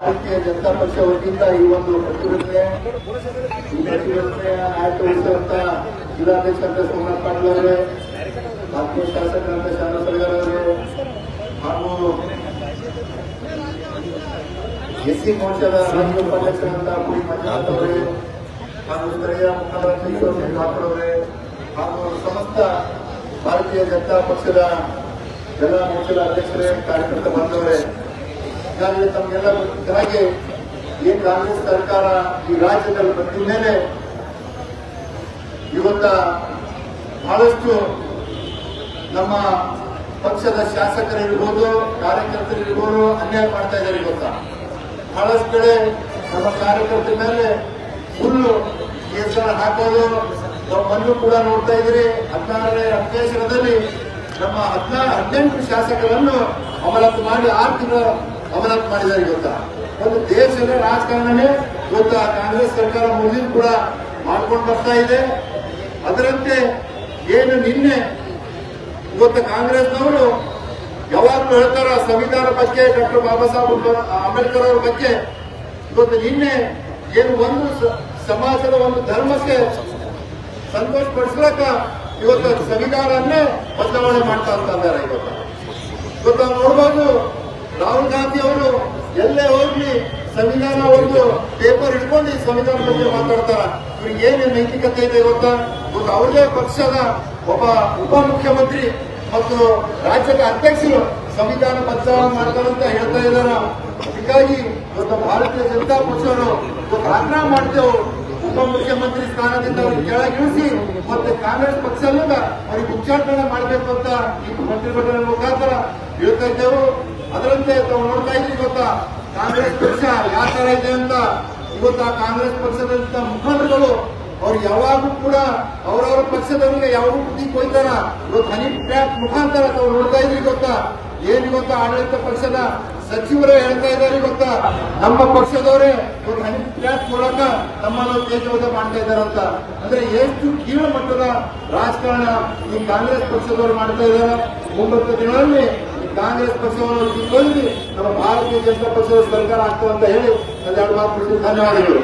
ಭಾರತೀಯ ಜನತಾ ಪಕ್ಷ ವತಿಯಿಂದ ಈ ಒಂದು ಪ್ರತಿಭಟನೆ ಈ ಪ್ರತಿಭಟನೆಯ ನಾಯಕ ವಹಿಸುವಂತ ಜಿಲ್ಲಾಧ್ಯಕ್ಷ ಸೋಮನಾಥ್ ಪಾಟೀಲ್ ಅವರೇ ಮಾಜಿ ಶಾಸಕರಾದ ಶಾರದಾ ಸರ್ಗಾರ್ ಅವರು, ಹಾಗೂ ಎಸ್ಸಿ ಮೋರ್ಚಾದ ರಾಜ್ಯ ಉಪಾಧ್ಯಕ್ಷರಂತ ಪುರಿ ಮಂಜುನಾಥ್ ಅವರೇ, ಹಾಗೂ ಸ್ಥಳೀಯ ಠಾಕೂರ್ ಅವರೇ, ಹಾಗೂ ಸಮಸ್ತ ಭಾರತೀಯ ಜನತಾ ಪಕ್ಷದ ಎಲ್ಲ ಮೋರ್ಚಾದ ಅಧ್ಯಕ್ಷರೇ, ಕಾರ್ಯಕರ್ತ ಬಂದವರೇ ಈಗಾಗಲೇ ತಮಗೆಲ್ಲ ಗೊತ್ತಿದ್ದಾಗೆ ಏನ್ ಕಾಂಗ್ರೆಸ್ ಸರ್ಕಾರ ಈ ರಾಜ್ಯದಲ್ಲಿ ಬಂದ ಮೇಲೆ ಇವತ್ತ ಬಹಳಷ್ಟು ನಮ್ಮ ಪಕ್ಷದ ಶಾಸಕರಿರ್ಬೋದು, ಕಾರ್ಯಕರ್ತರಿರ್ಬೋದು ಅನ್ಯಾಯ ಮಾಡ್ತಾ ಇದ್ದಾರೆ ಇವತ್ತ. ಬಹಳಷ್ಟು ಕಡೆ ನಮ್ಮ ಕಾರ್ಯಕರ್ತರ ಮೇಲೆ ಹುಲ್ಲು ಕೇಸನ್ನು ಹಾಕೋದು ಮೊನ್ನೆ ಕೂಡ ನೋಡ್ತಾ ಇದ್ರಿ ಹದಿನಾರನೇ ಅಧಿವೇಶನದಲ್ಲಿ ನಮ್ಮ ಹದಿನಾರು ಹದಿನೆಂಟು ಶಾಸಕರನ್ನು ಅಮಲಾತು ಮಾಡಿ ಆರು ಅಮಾನತು ಮಾಡಿದ್ದಾರೆ ಗೊತ್ತಾ? ಒಂದು ದೇಶದ ರಾಜಕಾರಣನೇ ಗೊತ್ತಾ? ಕಾಂಗ್ರೆಸ್ ಸರ್ಕಾರ ಮುಂದಿನ ಕೂಡ ಮಾಡ್ಕೊಂಡು ಬರ್ತಾ ಇದೆ. ಅದರಂತೆ ಏನು ನಿನ್ನೆ ಇವತ್ತು ಕಾಂಗ್ರೆಸ್ನವರು ಯಾವಾಗಲೂ ಹೇಳ್ತಾರ, ಸಂವಿಧಾನ ಬಗ್ಗೆ ಡಾಕ್ಟರ್ ಬಾಬಾ ಸಾಹೇಬ್ ಅಂಬೇಡ್ಕರ್ ಅವರ ಬಗ್ಗೆ ಇವತ್ತು ನಿನ್ನೆ ಏನು ಒಂದು ಸಮಾಜದ ಒಂದು ಧರ್ಮಕ್ಕೆ ಸಂತೋಷ ಪಡಿಸ್ಲಕ್ಕ ಇವತ್ತು ಸಂವಿಧಾನನ್ನೇ ಬದಲಾವಣೆ ಮಾಡ್ತಾ ಅಂತ ಇದ್ದಾರೆ ಇವತ್ತು. ಇವತ್ತು ನಾವು ನೋಡ್ಬೋದು ರಾಹುಲ್ ಗಾಂಧಿ ಅವರು ಎಲ್ಲೇ ಹೋಗ್ಲಿ, ಸಂವಿಧಾನ ಒಂದು ಪೇಪರ್ ಇಟ್ಕೊಂಡು ಸಂವಿಧಾನ ಬಗ್ಗೆ ಮಾತಾಡ್ತಾರ. ಇವ್ರಿಗೆ ಏನೇ ನೈತಿಕತೆ ಇದೆ ಗೊತ್ತಾ? ಇವತ್ತು ಅವ್ರದೇ ಪಕ್ಷದ ಒಬ್ಬ ಉಪಮುಖ್ಯಮಂತ್ರಿ ಮತ್ತು ರಾಜ್ಯದ ಅಧ್ಯಕ್ಷರು ಸಂವಿಧಾನ ಬದಲಾವಣೆ ಮಾಡ್ತಾರಂತ ಹೇಳ್ತಾ ಇದ್ದಾರ. ಹೀಗಾಗಿ ಇವತ್ತು ಭಾರತೀಯ ಜನತಾ ಪಕ್ಷವರು ಇವತ್ತು ಆಗ್ರಹ ಮಾಡ್ತೇವೆ ಉಪಮುಖ್ಯಮಂತ್ರಿ ಸ್ಥಾನದಿಂದ ಅವ್ರಿಗೆ ಕೆಳಗಿಳಿಸಿ ಮತ್ತೆ ಕಾಂಗ್ರೆಸ್ ಪಕ್ಷದಿಂದ ಅವ್ರಿಗೆ ಉಚ್ಚಾಟನೆ ಮಾಡಬೇಕು ಅಂತ ಈ ಪ್ರತಿಭಟನೆ ಮುಖಾಂತರ ಹೇಳ್ತಾ ಇದ್ದೆವು. ಅದರಂತೆ ತಾವು ನೋಡ್ತಾ ಇದ್ರಿ ಗೊತ್ತಾ? ಕಾಂಗ್ರೆಸ್ ಪಕ್ಷ ಯಾವ ತರ ಇದೆ ಅಂತ ಇವತ್ತು ಆ ಕಾಂಗ್ರೆಸ್ ಪಕ್ಷದಂತ ಮುಖಂಡರುಗಳು ಅವ್ರು ಯಾವಾಗೂ ಕೂಡ ಅವರವರ ಪಕ್ಷದವರಿಗೆ ಯಾವಾಗೂ ಬುದ್ಧಿ ಕೊಯ್ತಾರ. ಇವತ್ತು ಹನಿ ಟ್ರ್ಯಾಪ್ ಮುಖಾಂತರ ತಾವು ನೋಡ್ತಾ ಇದ್ರಿ ಗೊತ್ತಾ? ಏನ್ ಇವತ್ತು ಆಡಳಿತ ಪಕ್ಷದ ಸಚಿವರೇ ಹೇಳ್ತಾ ಇದ್ದಾರೆ ಗೊತ್ತಾ? ನಮ್ಮ ಪಕ್ಷದವರೇ ಇವತ್ತು ಹನಿ ಟ್ರ್ಯಾಪ್ ಮೂಲಕ ತಮ್ಮನ್ನು ತೇಜವಾದ ಮಾಡ್ತಾ ಇದ್ದಾರಂತ ಅಂದ್ರೆ ಎಷ್ಟು ಕೀಳು ಮಟ್ಟದ ರಾಜಕಾರಣ ಈ ಕಾಂಗ್ರೆಸ್ ಪಕ್ಷದವರು ಮಾಡ್ತಾ ಇದ್ದಾರೆ. ಒಂಬತ್ತು ದಿನಗಳಲ್ಲಿ ಕಾಂಗ್ರೆಸ್ ಪಕ್ಷವನ್ನು ಕಿತ್ತೊಯ್ದು ನಮ್ಮ ಭಾರತೀಯ ಜನತಾ ಪಕ್ಷದ ಸರ್ಕಾರ ಆಗ್ತದೆ ಅಂತ ಹೇಳಿ ಒಂದೆರಡು ಮಾತು ಧನ್ಯವಾದಗಳು.